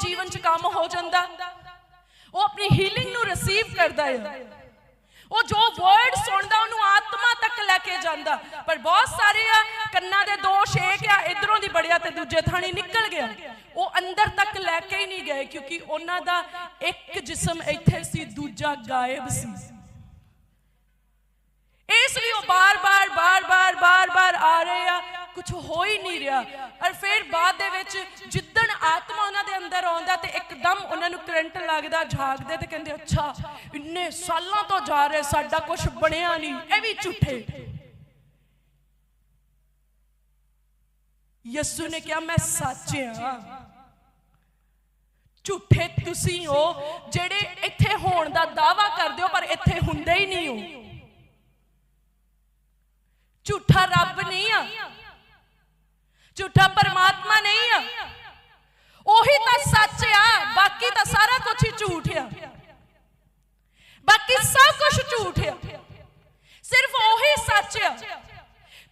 ਜੀਵਨ 'ਚ ਕੰਮ ਹੋ ਜਾਂਦਾ। ਉਹ ਆਪਣੀ ਹੀਲਿੰਗ ਨੂੰ ਰਿਸੀਵ ਕਰਦਾ ਹੈ ਉਹ ਜੋ ਵਰਡ ਸੁਣਦਾ, ਉਹਨੂੰ ਆਤਮਾ ਤੱਕ ਲੈ ਕੇ ਜਾਂਦਾ। ਪਰ ਬਹੁਤ ਸਾਰੇ ਆ, ਕੰਨਾਂ ਦੇ ਦੋ ਛੇਕ ਆ, ਇਧਰੋਂ ਦੀ ਬੜਿਆ ਤੇ ਦੂਜੇ ਥਾਣੀ ਨਿਕਲ ਗਿਆ। ਉਹ ਅੰਦਰ ਤੱਕ ਲੈ ਕੇ ਹੀ ਨਹੀਂ ਗਏ, ਕਿਉਂਕਿ ਉਹਨਾਂ ਦਾ ਇੱਕ ਜਿਸਮ ਇੱਥੇ ਸੀ, ਦੂਜਾ ਗਾਇਬ ਸੀ। ਇਸ ਲਈ ਉਹ ਬਾਰ-ਬਾਰ ਬਾਰ-ਬਾਰ ਬਾਰ-ਬਾਰ ਆ ਰਹੇ ਆ। ਕੁਝ ਹੋ ਹੀ ਨਹੀਂ ਰਿਹਾ। ਔਰ ਫਿਰ ਬਾਅਦ ਦੇ ਵਿੱਚ ਜਿੱਦਣ ਆਤਮਾ ਉਹਨਾਂ ਦੇ ਅੰਦਰ ਆਉਂਦਾ ਤੇ ਇੱਕਦਮ ਉਹਨਾਂ ਨੂੰ ਕਰੰਟ ਲੱਗਦਾ ਝਾਕਦੇ ਤੇ ਕਹਿੰਦੇ, ਅੱਛਾ, ਇੰਨੇ ਸਾਲਾਂ ਤੋਂ ਜਾ ਰਹੇ, ਸਾਡਾ ਕੁਝ ਬਣਿਆ ਨਹੀਂ, ਇਹ ਵੀ ਝੂਠੇ। ਯਿਸੂ ਨੇ ਕਿਹਾ, ਮੈਂ ਸੱਚ ਹਾਂ ਝੂਠੇ ਤੁਸੀਂ ਹੋ, ਜਿਹੜੇ ਇੱਥੇ ਹੋਣ ਦਾ ਦਾਵਾ ਕਰਦੇ ਹੋ, ਪਰ ਇੱਥੇ ਹੁੰਦੇ ਹੀ ਨਹੀਂ ਹੋ। ਝੂਠਾ ਰੱਬ ਨਹੀਂ ਆ। ਝੂਠਾ ਪਰਮਾਤਮਾ ਨਹੀਂ ਆ। ਉਹੀ ਤਾਂ ਸੱਚ ਆ, ਬਾਕੀ ਤਾਂ ਸਾਰਾ ਕੁਝ ਹੀ ਝੂਠ ਆ। ਬਾਕੀ ਸਭ ਕੁਝ ਝੂਠ ਆ। ਸਿਰਫ ਉਹੀ ਸੱਚ ਆ।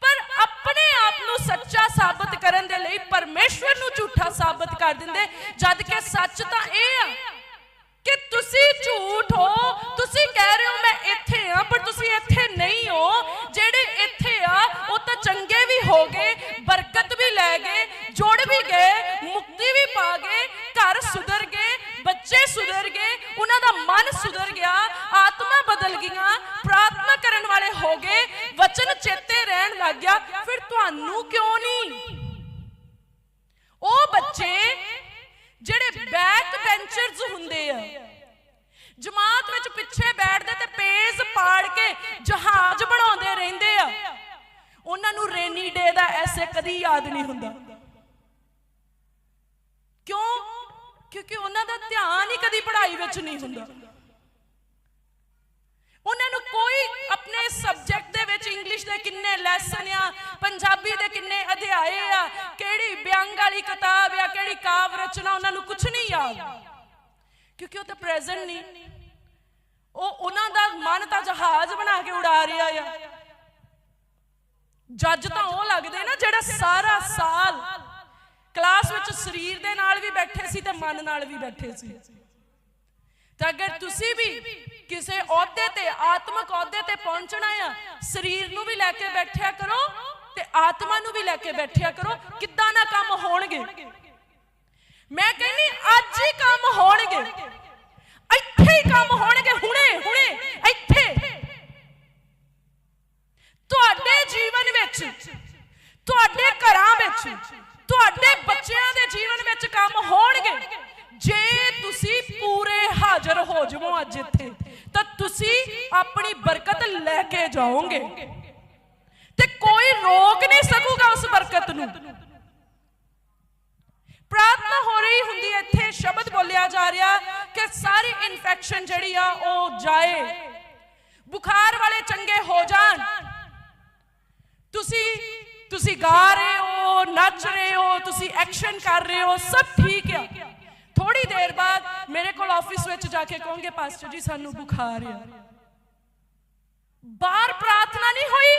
ਪਰ ਆਪਣੇ ਆਪ ਨੂੰ ਸੱਚਾ ਸਾਬਤ ਕਰਨ ਦੇ ਲਈ ਪਰਮੇਸ਼ਵਰ ਨੂੰ ਝੂਠਾ ਸਾਬਤ ਕਰ ਦਿੰਦੇ, ਜਦ ਕਿ ਸੱਚ ਤਾਂ ਇਹ ਆ ਕਿ ਤੁਸੀਂ ਝੂਠ ਹੋ? ਤੁਸੀਂ ਕਹਿ ਰਹੇ ਹੋ ਮੈਂ ਇੱਥੇ ਆ ਪਰ ਤੁਸੀਂ ਇੱਥੇ ਨਹੀਂ ਹੋ। ਜਿਹੜੇ ਇੱਥੇ ਆ, ਉਹ ਤਾਂ ਚੰਗੇ ਵੀ ਹੋ ਗਏ, ਬਰਕਤ ਵੀ ਲੈ ਗਏ, ਜੁੜ ਵੀ ਗਏ ਮੁਕਤੀ ਵੀ ਪਾ ਗਏ ਘਰ ਸੁਧਰ ਗਏ ਬੱਚੇ ਸੁਧਰ ਗਏ ਉਹਨਾਂ ਦਾ ਮਨ ਸੁਧਰ ਗਿਆ ਆਤਮਾ ਬਦਲ ਗਈਆਂ ਪ੍ਰਾਰਥਨਾ ਕਰਨ ਵਾਲੇ ਹੋ ਗਏ ਵਚਨ ਚੇਤੇ ਰਹਿਣ ਲੱਗ ਗਿਆ ਫਿਰ ਤੁਹਾਨੂੰ ਕਿਉਂ ਨਹੀਂ ਉਹ ਬੱਚੇ ਜਿਹੜੇ ਬੈਕ ਬੈਂਚਰਸ ਹੁੰਦੇ ਆ ਜਮਾਤ ਵਿੱਚ ਪਿੱਛੇ ਬੈਠਦੇ ਤੇ ਪੇਜ ਪਾੜ ਕੇ ਜਹਾਜ਼ ਬਣਾਉਂਦੇ ਰਹਿੰਦੇ ਆ ਉਹਨਾਂ ਨੂੰ ਰੇਨੀ ਡੇ ਦਾ ਐਸੇ ਕਦੀ ਯਾਦ ਨਹੀਂ ਹੁੰਦਾ। ਕਿਉਂ? ਕਿਉਂਕਿ ਉਹਨਾਂ ਦਾ ਧਿਆਨ ਹੀ ਕਦੀ ਪੜ੍ਹਾਈ ਵਿੱਚ ਨਹੀਂ ਹੁੰਦਾ। ਉਹਨਾਂ ਨੂੰ ਕੋਈ ਆਪਣੇ ਸਬਜੈਕਟ ਦੇ ਵਿੱਚ ਇੰਗਲਿਸ਼ ਦੇ ਕਿੰਨੇ ਲੈਸਨ ਆ, ਪੰਜਾਬੀ ਦੇ ਕਿੰਨੇ ਅਧਿਆਏ ਆ, ਕਿਹੜੀ ਵਿਅੰਗ ਵਾਲੀ ਕਿਤਾਬ ਆ, ਕਿਹੜੀ ਕਾਵ ਰਚਨਾ, ਉਹਨਾਂ ਨੂੰ ਕੁਝ ਨਹੀਂ ਯਾਦ। ਕਿਉਂਕਿ ਉਹ ਤਾਂ ਪ੍ਰੈਜ਼ੈਂਟ ਨਹੀਂ। ਉਹ ਉਹਨਾਂ ਦਾ ਮਨ ਤਾਂ ਜਹਾਜ਼ ਬਣਾ ਕੇ ਉਡਾ ਰਿਹਾ ਆ। ਜੱਜ ਤਾਂ ਉਹ ਲੱਗਦੇ ਨਾ ਜਿਹੜਾ ਸਾਰਾ ਸਾਲ ਕਲਾਸ ਵਿੱਚ ਸਰੀਰ ਦੇ ਨਾਲ ਵੀ ਬੈਠੇ ਸੀ ਤੇ ਮਨ ਨਾਲ ਵੀ ਬੈਠੇ ਸੀ। ਤਾਂ ਅਗਰ ਤੁਸੀਂ ਵੀ ਕਿਸੇ ਅਹੁਦੇ ਤੇ, ਆਤਮਿਕ ਅਹੁਦੇ ਤੇ ਪਹੁੰਚਣਾ ਆ, ਸਰੀਰ ਨੂੰ ਵੀ ਲੈ ਕੇ ਬੈਠਿਆ ਕਰੋ ਤੇ ਆਤਮਾ ਨੂੰ ਵੀ ਲੈ ਕੇ ਬੈਠਿਆ ਕਰੋ, ਕਿੱਦਾਂ ਨਾ ਕੰਮ ਹੋਣਗੇ। ਮੈਂ ਕਹਿੰਨੀ ਅੱਜ ਹੀ ਕੰਮ ਹੋਣਗੇ। ਇੱਥੇ ਹੀ ਕੰਮ ਹੋਣਗੇ, ਹੁਣੇ ਹੁਣੇ ਇੱਥੇ ਤੁਹਾਡੇ ਜੀਵਨ ਵਿੱਚ, ਤੁਹਾਡੇ ਘਰਾਂ ਵਿੱਚ, ਤੁਹਾਡੇ ਬੱਚਿਆਂ ਦੇ ਜੀਵਨ ਵਿੱਚ ਕੰਮ ਹੋਣਗੇ। ਜੇ ਤੁਸੀਂ ਪੂਰੇ ਹਾਜ਼ਰ ਹੋ ਜਾਵੋ ਅੱਜ ਇੱਥੇ, ਤਾਂ ਤੁਸੀਂ ਆਪਣੀ ਬਰਕਤ ਲੈ ਕੇ ਜਾਓਗੇ। ਤੇ ਕੋਈ ਰੋਕ ਨਹੀਂ ਸਕੂਗਾ ਉਸ ਬਰਕਤ ਨੂੰ। ਪ੍ਰਾਰਥਨਾ ਹੋ ਰਹੀ ਹੁੰਦੀ ਹੈ, ਇੱਥੇ ਸ਼ਬਦ ਬੋਲਿਆ ਜਾ ਰਿਹਾ ਕਿ ਸਾਰੀ ਇਨਫੈਕਸ਼ਨ ਜਿਹੜੀ ਆ, ਉਹ ਜਾਏ। ਬੁਖਾਰ ਵਾਲੇ ਚੰਗੇ ਹੋ ਜਾਣ ਤੁਸੀਂ ਤੁਸੀਂ ਗਾ ਰਹੇ ਹੋ, ਨੱਚ ਰਹੇ ਹੋ, ਤੁਸੀਂ ਐਕਸ਼ਨ ਕਰ ਰਹੇ ਹੋ, ਸਭ ਠੀਕ ਆ। ਥੋੜੀ ਦੇਰ ਬਾਅਦ ਮੇਰੇ ਕੋਲ ਆਫਿਸ ਵਿੱਚ ਜਾ ਕੇ ਕਹੋਗੇ ਪਾਸਟਰ ਜੀ, ਸਾਨੂੰ ਬੁਖਾਰ ਆ। ਬਾਹਰ ਪ੍ਰਾਰਥਨਾ ਨਹੀਂ ਹੋਈ।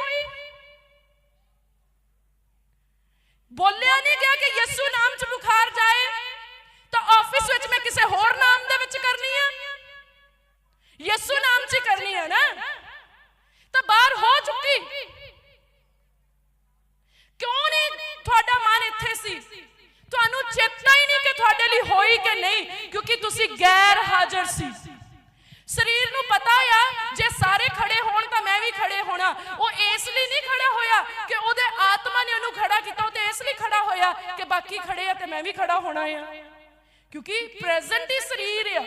ਬੋਲਿਆ ਨਹੀਂ ਗਿਆ ਕਿ ਯਿਸੂ ਨਾਮ 'ਚ ਬੁਖਾਰ ਜਾਏ, ਤਾਂ ਆਫਿਸ ਵਿੱਚ ਮੈਂ ਕਿਸੇ ਹੋਰ ਨਾਮ ਦੇ ਵਿੱਚ ਕਰਨੀ ਆ। ਯਿਸੂ ਨਾਮ 'ਚ ਕਰਨੀ ਆ ਨਾ। ਤਾਂ ਬਾਹਰ ਹੋ ਚੁੱਕੀ ਕਿਉਂ ਨਹੀਂ ਤੁਹਾਡਾ ਸੀ। ਤੁਹਾਨੂੰ ਚੇਤਾ ਹੀ ਨਹੀਂ ਕਿ ਤੁਹਾਡੇ ਲਈ ਹੋਈ ਕਿ ਨਹੀਂ, ਕਿਉਂਕਿ ਤੁਸੀਂ ਗੈਰ ਹਾਜ਼ਰ ਸੀ। ਸਰੀਰ ਨੂੰ ਪਤਾ ਆ, ਜੇ ਸਾਰੇ ਖੜੇ ਹੋਣ ਤਾਂ ਮੈਂ ਵੀ ਖੜੇ ਹੋਣਾ। ਉਹ ਇਸ ਲਈ ਨਹੀਂ ਖੜਾ ਹੋਇਆ ਕਿ ਉਹਦੇ ਆਤਮਾ ਨੇ ਉਹਨੂੰ ਖੜਾ ਕੀਤਾ, ਉਹ ਤੇ ਇਸ ਲਈ ਖੜਾ ਹੋਇਆ ਕਿ ਬਾਕੀ ਖੜੇ ਆ ਤੇ ਮੈਂ ਵੀ ਖੜਾ ਹੋਣਾ ਆ। ਕਿਉਂਕਿ ਪ੍ਰੈਜ਼ੈਂਟ ਹੀ ਸਰੀਰ ਆ।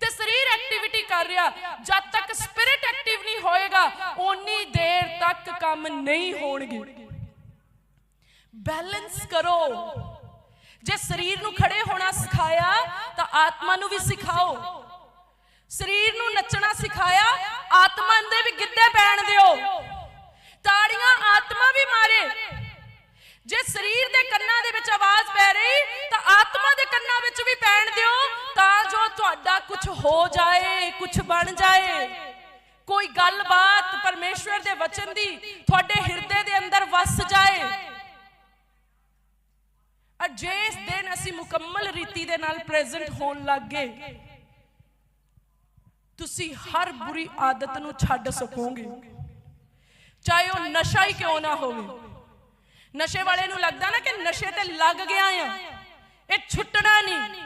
ਤੇ ਸਰੀਰ ਐਕਟੀਵਿਟੀ ਕਰ ਰਿਹਾ। ਜਦ ਤੱਕ ਸਪਿਰਿਟ ਐਕਟਿਵ ਨਹੀਂ ਹੋਏਗਾ, ਓਨੀ ਦੇਰ ਤੱਕ ਕੰਮ ਨਹੀਂ ਹੋਣਗੇ। ਬੈਲੈਂਸ ਕਰੋ। ਜੇ ਸਰੀਰ ਨੂੰ ਖੜੇ ਹੋਣਾ ਸਿਖਾਇਆ, ਤਾਂ ਆਤਮਾ ਨੂੰ ਵੀ ਸਿਖਾਓ। ਸਰੀਰ ਨੂੰ ਨੱਚਣਾ ਸਿਖਾਇਆ, ਆਤਮਾ ਦੇ ਵੀ ਗਿੱਧੇ ਪੈਣ ਦਿਓ। ਤਾੜੀਆਂ ਆਤਮਾ ਵੀ ਮਾਰੇ। ਜੇ ਸਰੀਰ ਦੇ ਕੰਨਾਂ ਦੇ ਵਿੱਚ ਆਵਾਜ਼ ਪੈ ਰਹੀ, ਤਾਂ ਆਤਮਾ ਦੇ ਕੰਨਾਂ ਵਿੱਚ ਵੀ ਪੈਣ ਦਿਓ, ਤਾਂ ਜੋ ਤੁਹਾਡਾ ਕੁਝ ਹੋ ਜਾਏ ਕੁਝ ਬਣ ਜਾਏ। ਕੋਈ ਗੱਲਬਾਤ ਪਰਮੇਸ਼ਵਰ ਦੇ ਵਚਨ ਦੀ ਤੁਹਾਡੇ ਹਿਰਦੇ ਦੇ ਅੰਦਰ ਵਸ ਜਾਏ। ਔਰ ਜੇ ਇਸ ਦਿਨ ਅਸੀਂ ਮੁਕੰਮਲ ਰੀਤੀ ਦੇ ਨਾਲ ਪ੍ਰੈਜ਼ੈਂਟ ਹੋਣ ਲੱਗ ਗਏ, ਤੁਸੀਂ ਹਰ ਬੁਰੀ ਆਦਤ ਨੂੰ ਛੱਡ ਸਕੋਗੇ। ਚਾਹੇ ਉਹ ਨਸ਼ਾ ਹੀ ਕਿਉਂ ਨਾ ਹੋਵੇ। ਨਸ਼ੇ ਵਾਲੇ ਨੂੰ ਲੱਗਦਾ ਨਾ ਕਿ ਨਸ਼ੇ ਤੇ ਲੱਗ ਗਿਆ ਆ। ਇਹ ਛੁੱਟਣਾ ਨਹੀਂ।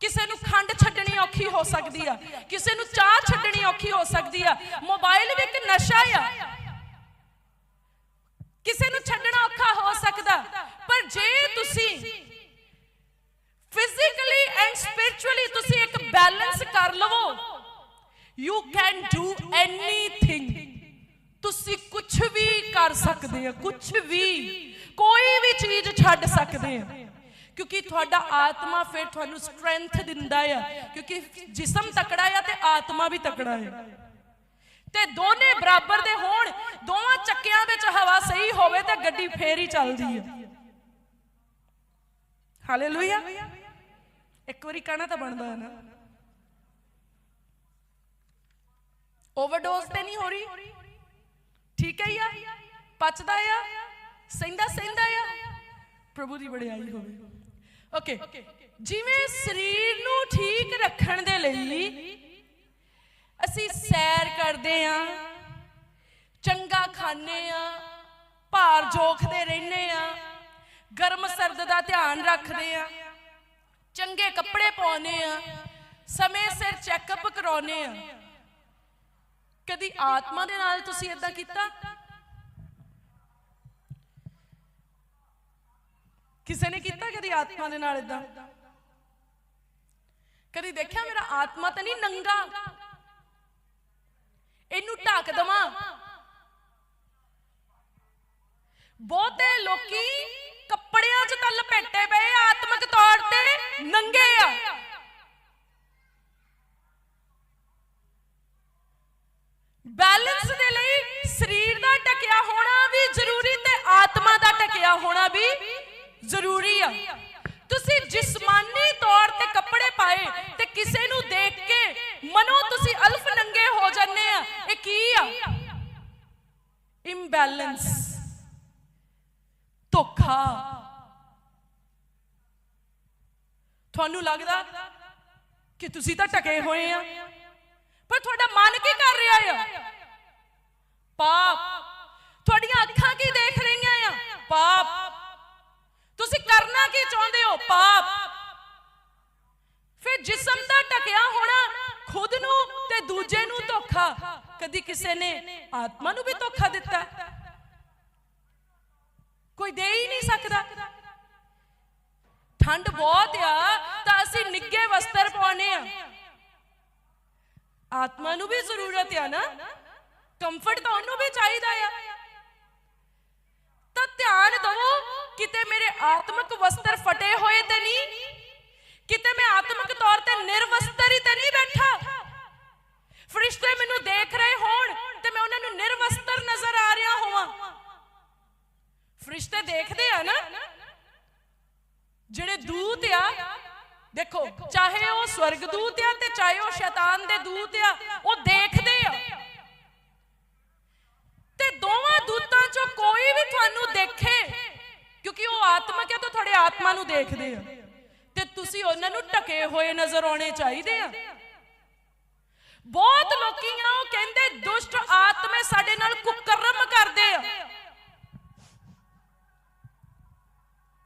ਕਿਸੇ ਨੂੰ ਖੰਡ ਛੱਡਣੀ ਔਖੀ ਹੋ ਸਕਦੀ ਆ। ਕਿਸੇ ਨੂੰ ਚਾਹ ਛੱਡਣੀ ਔਖੀ ਹੋ ਸਕਦੀ ਆ। ਮੋਬਾਈਲ ਵੀ ਇੱਕ ਨਸ਼ਾ ਆ। ਕਿਸੇ ਨੂੰ ਛੱਡਣਾ ਔਖਾ ਹੋ ਸਕਦਾ। ਪਰ ਜੇ ਤੁਸੀਂ ਫਿਜ਼ੀਕਲੀ ਐਂਡ ਸਪਿਰਚੁਅਲੀ ਤੁਸੀਂ ਇੱਕ ਬੈਲੈਂਸ ਕਰ ਲਵੋ ਯੂ ਕੈਨ ਡੂ ਐਨੀਥਿੰਗ ਤੁਸੀਂ ਕੁਝ ਵੀ ਕਰ ਸਕਦੇ ਹੋ ਕੁਝ ਵੀ, ਕੋਈ ਵੀ ਚੀਜ਼ ਛੱਡ ਸਕਦੇ ਆ ਕਿਉਂਕਿ ਤੁਹਾਡਾ ਆਤਮਾ ਫਿਰ ਤੁਹਾਨੂੰ ਸਟਰੈਂਥ ਦਿੰਦਾ ਆ, ਕਿਉਂਕਿ ਜਿਸਮ ਤਕੜਾ ਆ ਤੇ ਆਤਮਾ ਵੀ ਤਕੜਾ ਆ। ਤੇ ਦੋਨੇ ਬਰਾਬਰ ਦੇ ਹੋਣ, ਦੋਵਾਂ ਚੱਕਿਆਂ ਵਿੱਚ ਹਵਾ ਸਹੀ ਹੋਵੇ ਤੇ ਗੱਡੀ ਫੇਰ ਹੀ ਚੱਲਦੀ ਆ। ਹਾਲੇਲੂਇਆ। ਇੱਕ ਵਾਰੀ ਕਹਿਣਾ ਤਾਂ ਬਣਦਾ ਹੈ ਨਾ। ਓਵਰਡੋਜ਼ ਤੇ ਨਹੀਂ ਹੋ ਰਹੀ। ਠੀਕ ਹੈ ਆ। ਪਚਦਾ ਆ। ਸਹਿੰਦਾ ਸਹਿੰਦਾ ਆ। ਪ੍ਰਭੂ ਦੀ ਵਡਿਆਈ ਹੋਵੇ। ਓਕੇ। ਜਿਵੇਂ ਸਰੀਰ ਨੂੰ ਠੀਕ ਰੱਖਣ ਦੇ ਲਈ ਅਸੀਂ ਸੈਰ ਕਰਦੇ ਆ, ਚੰਗਾ ਖਾਣੇ ਆ, ਭਾਰ ਜੋਖਦੇ ਰਹਿੰਦੇ ਆ, ਗਰਮ ਸਰਦ ਦਾ ਧਿਆਨ ਰੱਖਦੇ ਆ, ਚੰਗੇ ਕੱਪੜੇ ਪਾਉਨੇ ਆ, ਸਮੇਂ ਸਿਰ ਚੈੱਕਅਪ ਕਰਾਉਨੇ ਆ। ਕਦੀ ਆਤਮਾ ਦੇ ਨਾਲ ਤੁਸੀਂ ਇਦਾਂ ਕੀਤਾ? ਕਿਸੇ ਨੇ ਕੀਤਾ ਕਦੀ ਆਤਮਾ ਦੇ ਨਾਲ ਇਦਾਂ ਕਦੀ ਦੇਖਿਆ ਮੇਰਾ ਆਤਮਾ ਤਾਂ ਨਹੀਂ ਨੰਗਾ? ਇਹਨੂੰ ਢੱਕ ਦਵਾਂ। ਬਹੁਤੇ ਲੋਕੀ ਇੰਬੈਲੈਂਸ ਧੋਖਾ। ਤੁਹਾਨੂੰ ਲੱਗਦਾ ਕਿ ਤੁਸੀਂ ਤਾਂ ਟਕੇ ਹੋਏ ਆ, ਪਰ ਤੁਹਾਡਾ ਮਨ ਕੀ ਕਰ ਰਿਹਾ ਆ? ਪਾਪ। ਤੁਹਾਡੀਆਂ ਅੱਖਾਂ ਕੀ ਦੇਖ ਰਹੀਆਂ ਆ? ਪਾਪ। ਤੁਸੀਂ ਕਰਨਾ ਕੀ ਚਾਹੁੰਦੇ ਹੋ? ਪਾਪ। ਫਿਰ ਜਿਸਮ ਦਾ ਟਕਿਆ ਹੋਣਾ ਖੁਦ ਨੂੰ ਤੇ ਦੂਜੇ ਨੂੰ ਧੋਖਾ। ਕਦੀ ਕਿਸੇ ਨੇ ਆਤਮਾ ਨੂੰ ਵੀ ਧੋਖਾ ਦਿੱਤਾ। ਕੋਈ ਦੇ ਹੀ ਨਹੀਂ ਸਕਦਾ। ਠੰਡ ਬਹੁਤ ਆ, ਤਾਂ ਅਸੀਂ ਨਿੱਗੇ ਵਸਤਰ ਪਾਉਨੇ ਆ। ਆਤਮਾ ਨੂੰ ਵੀ ਜ਼ਰੂਰਤ ਆ ਨਾ। ਕੰਫਰਟ ਤਾਂ ਉਹਨੂੰ ਵੀ ਚਾਹੀਦਾ ਆ। ਤਾਂ ਧਿਆਨ ਦਿਵੋ ਕਿਤੇ ਮੇਰੇ ਆਤਮਿਕ ਵਸਤਰ ਫਟੇ ਹੋਏ ਤੇ ਨਹੀਂ। ਕਿਤੇ ਮੈਂ ਆਤਮਿਕ ਤੌਰ ਤੇ ਨਿਰਵਸਤਰ ਤੇ ਨਹੀਂ ਬੈਠਾ ਫਰਿਸ਼ਤੇ ਮੈਨੂੰ ਦੇਖ ਰਹੇ ਹੋਣ ਤੇ ਮੈਂ ਉਹਨਾਂ ਨੂੰ ਨਿਰਵਸਤਰ ਨਜ਼ਰ ਆ ਰਿਹਾ ਹੋਵਾਂ ਫਰਿਸ਼ਤੇ ਦੇਖਦੇ ਆ ਨਾ ਜਿਹੜੇ ਦੂਤ ਆ ਦੇਖੋ ਚਾਹੇ ਆ ਤੇ ਚਾਹੇ ਉਹ ਸ਼ੈਤਾਨ ਦੇ ਦੂਤ ਆ, ਉਹ ਦੇਖਦੇ ਆ। ਤੇ ਦੋਵਾਂ ਦੂਤਾਂ ਚੋਂ ਕੋਈ ਵੀ ਤੁਹਾਨੂੰ ਦੇਖੇ, ਕਿਉਂਕਿ ਉਹ ਆਤਮਕ ਹੈ ਤਾਂ ਤੁਹਾਡੇ ਆਤਮਾ ਨੂੰ ਦੇਖਦੇ ਆ। ਤੇ ਤੁਸੀਂ ਉਹਨਾਂ ਨੂੰ ਢਕੇ ਹੋਏ ਨਜ਼ਰ ਆਉਣੇ ਚਾਹੀਦੇ ਆ। ਬਹੁਤ ਲੋਕੀ ਆ, ਉਹ ਕਹਿੰਦੇ ਦੁਸ਼ਟ ਆਤਮੇ ਸਾਡੇ ਨਾਲ ਕੁਕਰਮ ਕਰਦੇ ਆ।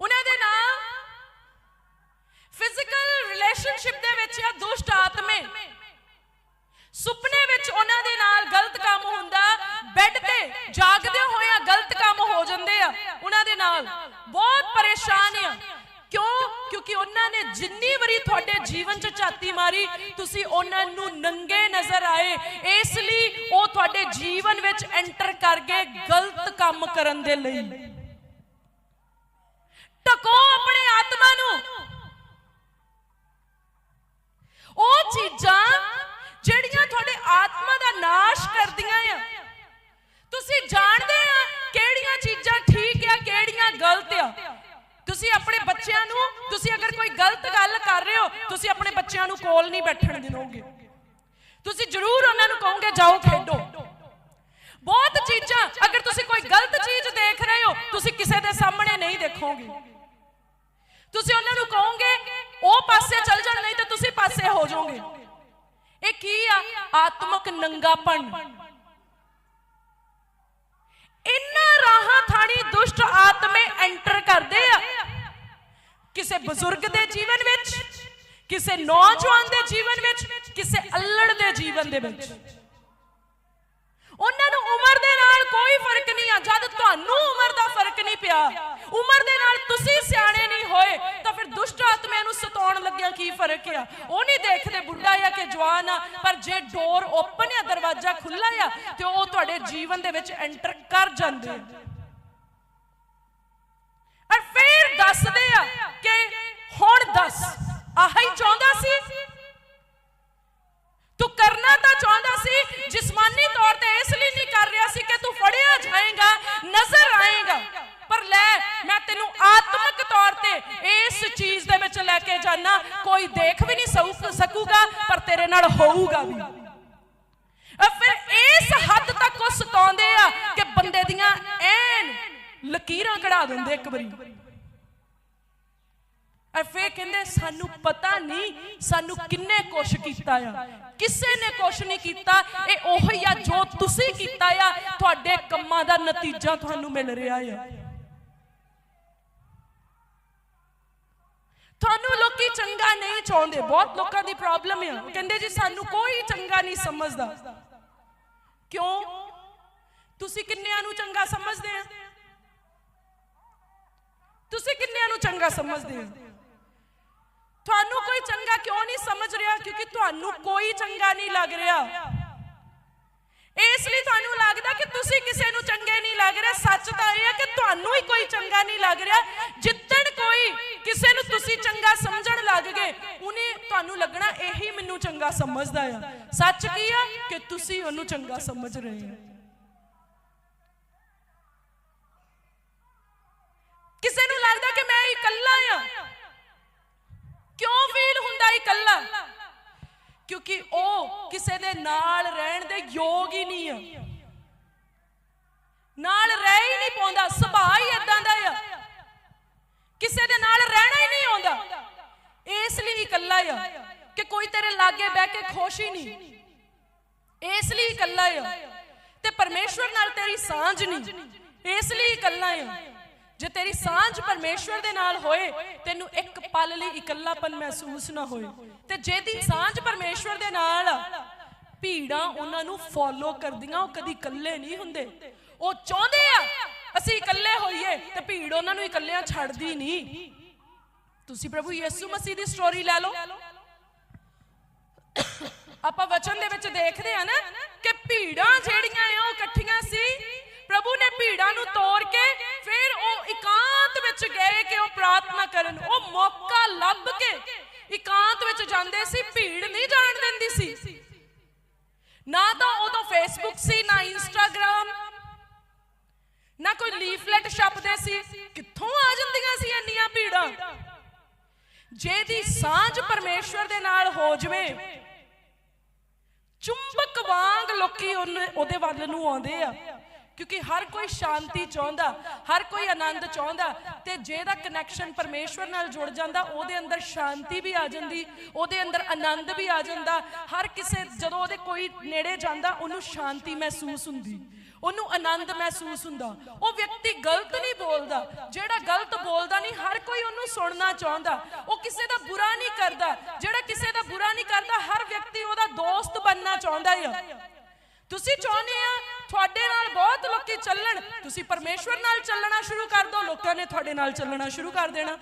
ਉਹਨਾਂ ਦੇ ਨਾਲ ਫਿਜ਼ੀਕਲ ਰਿਲੇਸ਼ਨਸ਼ਿਪ ਦੇ ਵਿੱਚ ਆ ਦੁਸ਼ਟ ਆਤਮੇ। ਸੁਪਨੇ ਵਿੱਚ ਉਹਨਾਂ ਦੇ ਨਾਲ ਗਲਤ ਕੰਮ ਹੁੰਦਾ ਬੈੱਡ ਤੇ ਜਾਗਦੇ ਹੋਇਆਂ ਗਲਤ ਕੰਮ ਹੋ ਜਾਂਦੇ ਆ, ਉਹਨਾਂ ਦੇ ਨਾਲ। ਬਹੁਤ ਪਰੇਸ਼ਾਨ ਆ। ਕਿਉਂ? ਕਿਉਂਕਿ ਉਹਨਾਂ ਨੇ ਜਿੰਨੀ ਵਾਰੀ ਤੁਹਾਡੇ ਜੀਵਨ 'ਚ ਝਾਤੀ ਮਾਰੀ, ਤੁਸੀਂ ਉਹਨਾਂ ਨੂੰ ਨੰਗੇ ਨਜ਼ਰ ਆਏ। ਇਸ ਲਈ ਉਹ ਤੁਹਾਡੇ ਜੀਵਨ ਵਿੱਚ ਐਂਟਰ ਕਰ ਗਏ ਗਲਤ ਕੰਮ ਕਰਨ ਦੇ ਲਈ। ਟਕੋ ਆਪਣੇ ਆਤਮਾ ਨੂੰ। ਉਹ ਚੀਜ਼ਾਂ ਜਿਹੜੀਆਂ ਤੁਹਾਡੇ ਆਤਮਾ ਦਾ ਨਾਸ਼ ਕਰਦੀਆਂ ਆ। ਤੁਸੀਂ ਜਾਣਦੇ ਆ ਕਿਹੜੀਆਂ ਚੀਜ਼ਾਂ ਠੀਕ ਆ, ਕਿਹੜੀਆਂ ਗਲਤ ਆ। ਤੁਸੀਂ ਆਪਣੇ ਬੱਚਿਆਂ ਨੂੰ, ਤੁਸੀਂ ਅਗਰ ਕੋਈ ਗਲਤ ਗੱਲ ਕਰ ਰਹੇ ਹੋ, ਤੁਸੀਂ ਆਪਣੇ ਬੱਚਿਆਂ ਨੂੰ ਕੋਲ ਨਹੀਂ ਬੈਠਣ ਦਿਓਗੇ ਤੁਸੀਂ ਜ਼ਰੂਰ ਉਹਨਾਂ ਨੂੰ ਕਹੋਗੇ, ਜਾਓ ਖੇਡੋ। ਬਹੁਤ ਚੀਜ਼ਾਂ, ਅਗਰ ਤੁਸੀਂ ਕੋਈ ਗਲਤ ਚੀਜ਼ ਦੇਖ ਰਹੇ ਹੋ, ਤੁਸੀਂ ਕਿਸੇ ਦੇ ਸਾਹਮਣੇ ਨਹੀਂ ਦੇਖੋਗੇ। ਤੁਸੀਂ ਉਹਨਾਂ ਨੂੰ ਕਹੋਗੇ, ਉਹ ਪਾਸੇ ਚੱਲ ਜਾਣ, ਨਹੀਂ ਤੇ ਤੁਸੀਂ ਪਾਸੇ ਹੋ ਜਾਓਗੇ। ਇਹ ਕੀ ਆ? ਆਤਮਿਕ ਨੰਗਾਪਣ। ਇੰਨਾ ਰਾਹਾਂ ਥਾਣੀ ਦੁਸ਼ਟ ਆਤਮੇ ਐਂਟਰ ਕਰਦੇ ਆ। ਕਿਸੇ ਬਜ਼ੁਰਗ ਦੇ ਜੀਵਨ ਵਿੱਚ, ਕਿਸੇ ਨੌਜਵਾਨ ਦੇ ਜੀਵਨ ਵਿੱਚ, ਕਿਸੇ ਅਲੜ ਦੇ ਜੀਵਨ ਦੇ ਵਿੱਚ। ਉਹਨਾਂ ਨੂੰ ਉਮਰ ਦੇ ਨਾਲ ਕੋਈ ਫ਼ਰਕ ਨਹੀਂ ਆ, ਜਦ ਤੁਹਾਨੂੰ ਉਮਰ ਦਾ ਫ਼ਰਕ ਨਹੀਂ ਪਿਆ। ਉਮਰ ਦੇ ਨਾਲ ਤੁਸੀਂ ਸਿਆਣੇ ਨਹੀਂ ਹੋਏ, ਤਾਂ ਫਿਰ ਦੁਸ਼ਟ ਆਤਮਿਆਂ ਨੂੰ ਸਤਾਉਣ ਲੱਗਿਆ ਕੀ ਫ਼ਰਕ ਆ? ਉਹ ਨਹੀਂ ਦੇਖਦੇ ਬੁੱਢਾ ਆ ਕਿ ਜਵਾਨ ਆ, ਪਰ ਜੇ ਡੋਰ ਓਪਨ ਆ, ਦਰਵਾਜ਼ਾ ਖੁੱਲਾ ਆ, ਤੇ ਉਹ ਤੁਹਾਡੇ ਜੀਵਨ ਦੇ ਵਿੱਚ ਐਂਟਰ ਕਰ ਜਾਂਦੇ ਆ। ਔਰ ਫਿਰ ਦੱਸਦੇ ਆ ਕਿ ਹੁਣ ਦੱਸ, ਆਹੀ ਚਾਹੁੰਦਾ ਸੀ? ਤੂੰ ਕਰਨਾ ਤਾਂ ਚਾਹੁੰਦਾ ਸੀ, ਜਿਸਮਾਨੀ ਤੌਰ ਤੇ ਇਸ ਲਈ ਨਹੀਂ ਕਰ ਰਿਹਾ ਸੀ ਕਿ ਤੂੰ ਫੜਿਆ ਜਾਏਗਾ, ਨਜ਼ਰ ਆਏਗਾ। ਪਰ ਲੈ, ਮੈਂ ਤੈਨੂੰ ਆਤਮਿਕ ਤੌਰ ਤੇ ਇਸ ਚੀਜ਼ ਦੇ ਵਿੱਚ ਲੈ ਕੇ ਜਾਣਾ ਕੋਈ ਦੇਖ ਵੀ ਨਹੀਂ ਸਕੂਗਾ, ਪਰ ਤੇਰੇ ਨਾਲ ਹੋਊਗਾ ਵੀ। ਫਿਰ ਇਸ ਹੱਦ ਤੱਕ ਉਹ ਸਤਾਉਂਦੇ ਆ ਕਿ ਬੰਦੇ ਦੀਆਂ ਐਨ ਲਕੀਰਾਂ ਕਢਾ ਦਿੰਦੇ ਇੱਕ ਵਾਰੀ। ਅ ਫੇ ਕਹਿੰਦੇ, ਸਾਨੂੰ ਪਤਾ ਨਹੀਂ, ਸਾਨੂੰ ਕਿੰਨੇ ਕੁਛ ਕੀਤਾ ਆ। ਕਿਸੇ ਨੇ ਕੁਛ ਨਹੀਂ ਕੀਤਾ। ਇਹ ਉਹੀ ਆ ਜੋ ਤੁਸੀਂ ਕੀਤਾ ਆ, ਤੁਹਾਡੇ ਕੰਮਾਂ ਦਾ ਨਤੀਜਾ ਤੁਹਾਨੂੰ ਮਿਲ ਰਿਹਾ ਆ। ਤੁਹਾਨੂੰ ਲੋਕੀ ਚੰਗਾ ਨਹੀਂ ਚਾਹੁੰਦੇ, ਬਹੁਤ ਲੋਕਾਂ ਦੀ ਪ੍ਰੋਬਲਮ ਆ। ਉਹ ਕਹਿੰਦੇ ਜੀ, ਸਾਨੂੰ ਕੋਈ ਚੰਗਾ ਨਹੀਂ ਸਮਝਦਾ। ਕਿਉਂ? ਤੁਸੀਂ ਕਿੰਨਿਆਂ ਨੂੰ ਚੰਗਾ ਸਮਝਦੇ ਆ? ਤੁਸੀਂ ਕਿੰਨਿਆਂ ਨੂੰ ਚੰਗਾ ਸਮਝਦੇ ਆ? ਤੁਹਾਨੂੰ ਕੋਈ ਚੰਗਾ ਕਿਉਂ ਨਹੀਂ ਸਮਝ ਰਿਹਾ? ਕਿਉਂਕਿ ਤੁਹਾਨੂੰ ਕੋਈ ਚੰਗਾ ਨਹੀਂ ਲੱਗ ਰਿਹਾ। ਇਸ ਲਈ ਤੁਹਾਨੂੰ ਲੱਗਦਾ ਕਿ ਤੁਸੀਂ ਕਿਸੇ ਨੂੰ ਚੰਗੇ ਨਹੀਂ ਲੱਗ ਰਿਹਾ। ਸੱਚ ਤਾਂ ਇਹ ਹੈ ਕਿ ਤੁਹਾਨੂੰ ਹੀ ਕੋਈ ਚੰਗਾ ਨਹੀਂ ਲੱਗ ਰਿਹਾ। ਜਿੱਦਣ ਤੁਹਾਨੂੰ ਲੱਗਣਾ ਇਹੀ ਮੈਨੂੰ ਚੰਗਾ ਸਮਝਦਾ ਆ। ਸੱਚ ਕੀ ਆ? ਕਿ ਤੁਸੀਂ ਉਹਨੂੰ ਚੰਗਾ ਸਮਝ ਰਹੇ ਹੋ। ਕਿਸੇ ਨੂੰ ਲੱਗਦਾ ਕਿ ਮੈਂ ਇਕੱਲਾ ਆ? ਕਿਉਂ ਫੀਲ ਹੁੰਦਾ ਇਕੱਲਾ? ਕਿਉਂਕਿ ਉਹ ਕਿਸੇ ਦੇ ਨਾਲ ਰਹਿਣ ਦੇ ਯੋਗ ਹੀ ਨਹੀਂ ਆ। ਨਾਲ ਰਹਿ ਹੀ ਨਹੀਂ ਪਾਉਂਦਾ ਸੁਭਾਅ ਹੀ ਇਦਾਂ ਦਾ ਆ ਕਿਸੇ ਦੇ ਨਾਲ ਰਹਿਣਾ ਹੀ ਨਹੀਂ ਆਉਂਦਾ ਇਸ ਲਈ ਇਕੱਲਾ ਆ ਕਿ ਕੋਈ ਤੇਰੇ ਲਾਗੇ ਬਹਿ ਕੇ ਖੁਸ਼ ਹੀ ਨਹੀਂ। ਇਸ ਲਈ ਇਕੱਲਾ ਆ ਤੇ ਪਰਮੇਸ਼ਵਰ ਨਾਲ ਤੇਰੀ ਸਾਂਝ ਨਹੀਂ। ਇਸ ਲਈ ਇਕੱਲਾ ਆ। ਜੇ ਤੇਰੀ ਸਾਂਝ ਪਰਮੇਸ਼ਵਰ ਦੇ ਨਾਲ ਹੋਏ, ਤੈਨੂੰ ਇੱਕ ਪਲ ਲਈ ਇਕੱਲਾਪਨ ਮਹਿਸੂਸ ਨਾ ਹੋਏ। ਤੇ ਜਿਹਦੀ ਸਾਂਝ ਪਰਮੇਸ਼ਵਰ ਦੇ ਨਾਲ ਭੀੜਾਂ ਉਹਨਾਂ ਨੂੰ ਫੋਲੋ ਕਰਦੀਆਂ, ਉਹ ਕਦੀ ਇਕੱਲੇ ਨਹੀਂ ਹੁੰਦੇ। ਉਹ ਚਾਹੁੰਦੇ ਆ, ਅਸੀਂ ਇਕੱਲੇ ਹੋਈਏ ਤੇ ਭੀੜ ਉਹਨਾਂ ਨੂੰ ਇਕੱਲਿਆਂ ਛੱਡਦੀ ਨਹੀਂ। ਤੁਸੀਂ ਪ੍ਰਭੂ ਯਿਸੂ ਮਸੀਹ ਦੀ ਸਟੋਰੀ ਲੈ ਲਓ। ਆਪਾਂ ਵਚਨ ਦੇ ਵਿੱਚ ਦੇਖਦੇ ਆ ਨਾ ਕਿ ਭੀੜਾਂ ਜਿਹੜੀਆਂ ਆ ਉਹ ਇਕੱਠੀਆਂ ਸੀ। ਪ੍ਰਭੂ ਨੇ ਭੀੜਾਂ ਨੂੰ ਤੋੜ ਕੇ ਫਿਰ ਉਹ ਇਕਾਂਤ ਵਿੱਚ ਗਏ ਕਿ ਉਹ ਪ੍ਰਾਰਥਨਾ ਕਰਨ। ਉਹ ਮੌਕਾ ਲੱਭ ਕੇ ਇਕਾਂਤ ਵਿੱਚ ਜਾਂਦੇ ਸੀ, ਭੀੜ ਨਹੀਂ ਜਾਣ ਦਿੰਦੀ ਸੀ। ਨਾ ਤਾਂ ਉਦੋਂ ਫੇਸਬੁੱਕ ਸੀ, ਨਾ ਇੰਸਟਾਗ੍ਰam ਨਾ ਕੋਈ ਲੀਫਲੈਟ ਛਪਦੇ ਸੀ। ਕਿੱਥੋਂ ਆ ਜਾਂਦੀਆਂ ਸੀ ਇੰਨੀਆਂ ਭੀੜਾਂ? ਜਿਹਦੀ ਸਾਂਝ ਪਰਮੇਸ਼ਵਰ ਦੇ ਨਾਲ ਹੋ ਜਵੇ। ਚੁੰਬਕ ਵਾਂਗ ਲੋਕੀ ਉਹਨੇ- ਉਹਦੇ ਵੱਲ ਨੂੰ ਆਉਂਦੇ ਆ। ਕਿਉਂਕਿ ਹਰ ਕੋਈ ਸ਼ਾਂਤੀ ਚਾਹੁੰਦਾ, ਹਰ ਕੋਈ ਆਨੰਦ ਚਾਹੁੰਦਾ ਤੇ ਜਿਹਦਾ ਕਨੈਕਸ਼ਨ ਪਰਮੇਸ਼ਵਰ ਨਾਲ ਜੁੜ ਜਾਂਦਾ, ਉਹਦੇ ਅੰਦਰ ਸ਼ਾਂਤੀ ਵੀ ਆ ਜਾਂਦੀ, ਉਹਦੇ ਅੰਦਰ ਆਨੰਦ ਵੀ ਆ ਜਾਂਦਾ। ਹਰ ਕਿਸੇ ਜਦੋਂ ਉਹਦੇ ਕੋਈ ਨੇੜੇ ਜਾਂਦਾ, ਉਹਨੂੰ ਸ਼ਾਂਤੀ ਮਹਿਸੂਸ ਹੁੰਦੀ। ਉਹਨੂੰ ਆਨੰਦ ਮਹਿਸੂਸ ਹੁੰਦਾ। ਉਹ ਵਿਅਕਤੀ ਗਲਤ ਨਹੀਂ ਬੋਲਦਾ। ਜਿਹੜਾ ਗਲਤ ਬੋਲਦਾ ਨਹੀਂ, ਹਰ ਕੋਈ ਉਹਨੂੰ ਸੁਣਨਾ ਚਾਹੁੰਦਾ। ਉਹ ਕਿਸੇ ਦਾ ਬੁਰਾ ਨਹੀਂ ਕਰਦਾ। ਜਿਹੜਾ ਕਿਸੇ ਦਾ ਬੁਰਾ ਨਹੀਂ ਕਰਦਾ, ਹਰ ਵਿਅਕਤੀ ਉਹਦਾ ਦੋਸਤ ਬਣਨਾ ਚਾਹੁੰਦਾ ਆ। ਤੁਸੀਂ ਚਾਹੁੰਦੇ ਆ, ਤੁਹਾਡੇ ਨਾਲ ਬਹੁਤ ਲੋਕੀ ਚੱਲਣ। ਤੁਸੀਂ ਪਰਮੇਸ਼ਵਰ ਨਾਲ ਚੱਲਣਾ ਸ਼ੁਰੂ ਕਰ ਦਿਓ ਲੋਕਾਂ ਨੇ ਤੁਹਾਡੇ ਨਾਲ ਚੱਲਣਾ ਸ਼ੁਰੂ ਕਰ ਦੇਣਾ।